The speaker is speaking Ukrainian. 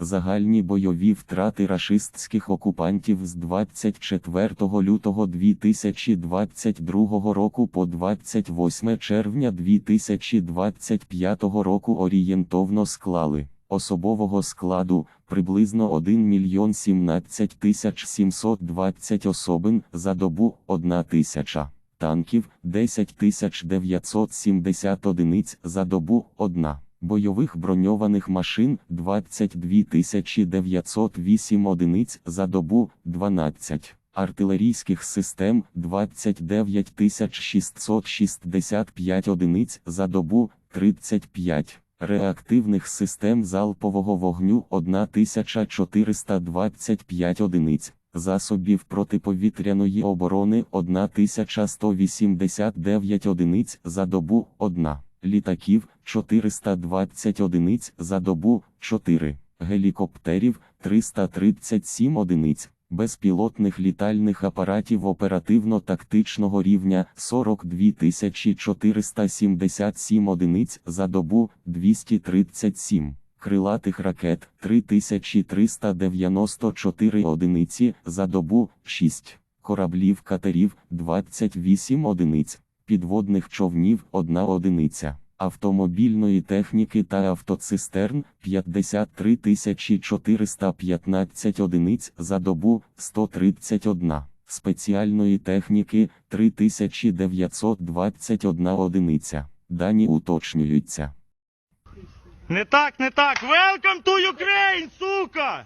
Загальні бойові втрати рашистських окупантів з 24 лютого 2022 року по 28 червня 2025 року орієнтовно склали особового складу приблизно 1 мільйон 17 тисяч 720 особин за добу 1 тисяча танків 10 тисяч 970 одиниць за добу 1. Бойових броньованих машин 22 тисячі 908 одиниць за добу 12. Артилерійських систем 29 665 одиниць за добу 35. Реактивних систем залпового вогню 1425 одиниць засобів протиповітряної оборони 1189 одиниць за добу 1, літаків 420 одиниць за добу 4, гелікоптерів 337 одиниць, безпілотних літальних апаратів оперативно-тактичного рівня 42 477 одиниць за добу 237 крилатих ракет 3394 одиниці за добу 6, кораблів катерів 28 одиниць, підводних човнів 1 одиниця, автомобільної техніки та автоцистерн 53 415 одиниць за добу 131. Спеціальної техніки 3921 одиниця. Дані уточнюються. Не так, не так. Welcome to Ukraine, сука!